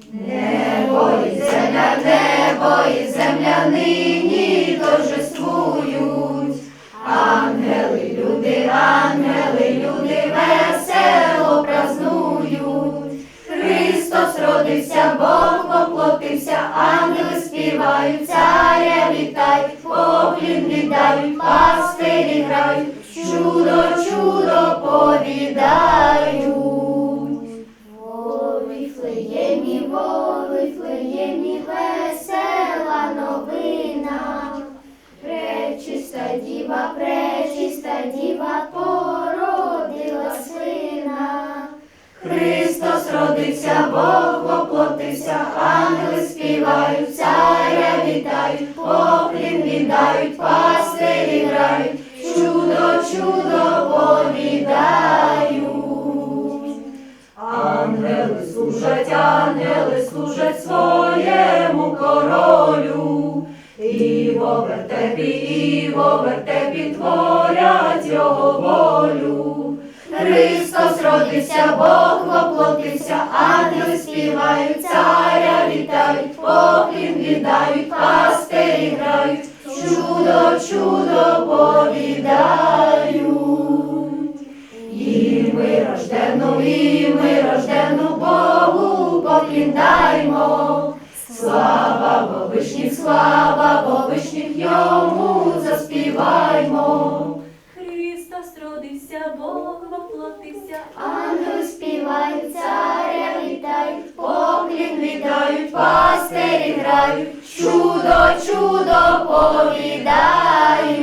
Amen. Діва, пречиста діва породила сина. Христос родився, Бог воплотився, ангели співають, царя вітають, поклін віддають, пастирі грають, чудо, чудо повідають. Ангели служать, ангели служать своєму. Во вертепі, і во вертепі творять його волю. Христос родився, Бог воплотився, ангели співають, царя вітають, поклін віддають, пастирі грають, чудо, чудо повідають. І ми рождену, і ми рождену Богу покліндаймо. Слава во слава во вишніх йому заспіваймо. Христос родився, Бог воплотився, Ангели співають, царя вітають, поклін віддають, пастирі грають, чудо, чудо повідають.